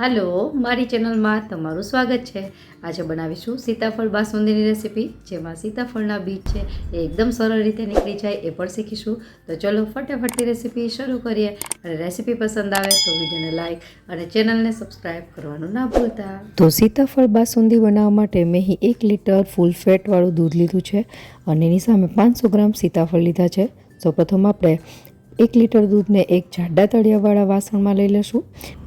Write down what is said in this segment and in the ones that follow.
હાલો, મારી ચેનલમાં તમારું સ્વાગત છે. આજે બનાવીશું સીતાફળ બાસુંદીની રેસીપી, જેમાં સીતાફળના બીજ છે એ એકદમ સરળ રીતે નીકળી જાય એ પણ શીખીશું. તો ચલો ફટાફટથી રેસીપી શરૂ કરીએ. અને રેસીપી પસંદ આવે તો વિડીયોને લાઇક અને ચેનલને સબસ્ક્રાઈબ કરવાનું ના ભૂલતા. તો સીતાફળ બાસુંદી બનાવવા માટે મેં અહીં એક લીટર ફૂલ ફેટવાળું દૂધ લીધું છે અને એની સામે પાંચસો ગ્રામ સીતાફળ લીધા છે. સૌપ્રથમ આપણે એક લીટર દૂધને એક જાડા તળિયાવાળા વાસણમાં લઈ લઈશું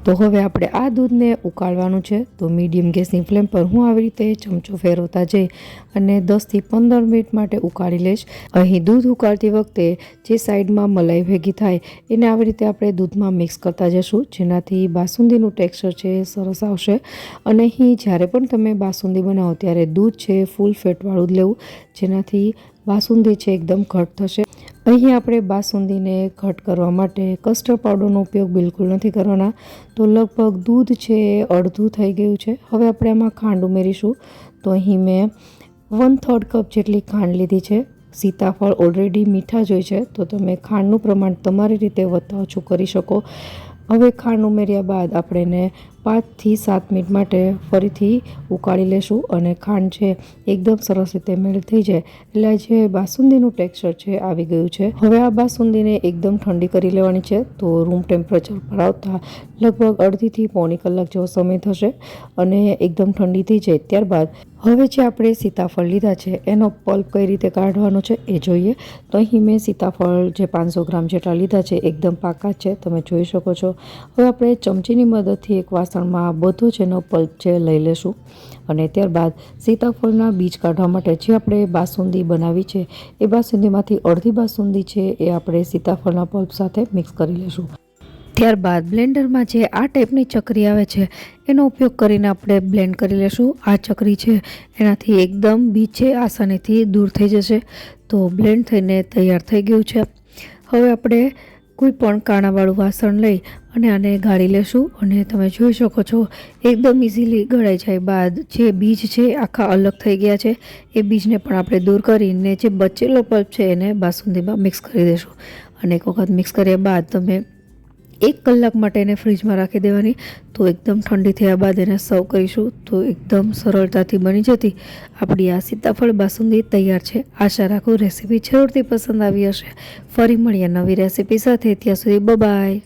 તો હવે આપણે આ દૂધને ઉકાળવાનું છે. તો મીડિયમ ગેસની ફ્લેમ પર હું આવી રીતે ચમચો ફેરવતા જઈ અને દસથી પંદર મિનિટ માટે ઉકાળી લઈશ. અહીં દૂધ ઉકાળતી વખતે જે સાઈડમાં મલાઈ ભેગી થાય, એને આવી રીતે આપણે દૂધમાં મિક્સ કરતા જશું. જેનાથી બાસુંદીનું ટેક્સચર છે સરસ આવશે. અને અહીં જ્યારે પણ તમે બાસુંદી બનાવો, ત્યારે દૂધ છે ફૂલ ફેટવાળું જ લેવું. જેનાથી બાસુંદી છે એકદમ ઘટ થશે. અહીં આપણે બાસુંદીને ઘટ કરવા માટે કસ્ટર્ડ પાવડરનો ઉપયોગ બિલકુલ નથી કરવાના. તો લગભગ દૂધ છે એ અડધું થઈ ગયું છે. હવે આપણે આમાં ખાંડ ઉમેરીશું. તો અહીં મેં વન થર્ડ કપ જેટલી ખાંડ લીધી છે. સીતાફળ ઓલરેડી મીઠા જ હોય છે. તો તમે ખાંડનું પ્રમાણ તમારી રીતે વધતા ઓછું કરી શકો. હવે ખાંડ ઉમેર્યા બાદ આપણે એને પાંચથી સાત મિનિટ માટે ફરીથી ઉકાળી લેશું અને ખાંડ છે એકદમ સરસ રીતે મેળ થઈ જાય. એટલે આ જે બાસુંદીનું ટેક્સચર છે, આવી ગયું છે. હવે આ બાસુંદીને એકદમ ઠંડી કરી લેવાની છે, તો રૂમ ટેમ્પરેચર પર આવતા લગભગ અડધીથી પોણી કલાક જેવો સમય થશે અને એકદમ ઠંડી થઈ જાય ત્યારબાદ હવે જે આપણે સીતાફળ લીધા છે, એનો પલ્પ કઈ રીતે કાઢવાનો છે એ જોઈએ. તો અહીં મેં સીતાફળ જે પાંચસો ગ્રામ જેટલા લીધા છે, એકદમ પાકા છે, તમે જોઈ શકો છો. હવે આપણે ચમચીની મદદથી એક વાસણમાં બધો જ એનો પલ્પ છે, લઈ લેશું. અને ત્યારબાદ સીતાફળના બીજ કાઢવા માટે જે આપણે બાસુંદી બનાવી છે, એ બાસુંદીમાંથી અડધી બાસુંદી છે, એ આપણે સીતાફળના પલ્પ સાથે મિક્સ કરી લેશું. ત્યારબાદ બ્લેન્ડરમાં જે આ ટાઈપની ચકરી આવે છે, એનો ઉપયોગ કરીને આપણે બ્લેન્ડ કરી લેશું. આ ચકરી છે, એનાથી એકદમ બીજ છે આસાનીથી દૂર થઈ જશે. તો બ્લેન્ડ થઈને તૈયાર થઈ ગયું છે. હવે આપણે કોઈ પણ કાણાવાળું વાસણ લઈ અને આને ગાળી લેશું અને તમે જોઈ શકો છો, એકદમ ઇઝીલી ગળાઈ જાય બાદ જે બીજ છે આખા અલગ થઈ ગયા છે. એ બીજને પણ આપણે દૂર કરીને જે બચેલો પલ્પ છે એને બાસુંદીમાં મિક્સ કરી દેશું. અને એક વખત મિક્સ કર્યા બાદ તમે એક કલાક માટે એને ફ્રીજમાં રાખી દેવાની. તો એકદમ ઠંડી થયા બાદ એને સર્વ કરીશું. તો એકદમ સરળતાથી બની જતી આપણી આ સીતાફળ બાસુંદી તૈયાર છે. આશા રાખું રેસીપી જરૂરથી પસંદ આવી હશે. ફરી મળીએ નવી રેસીપી સાથે. ત્યાં સુધી બબાય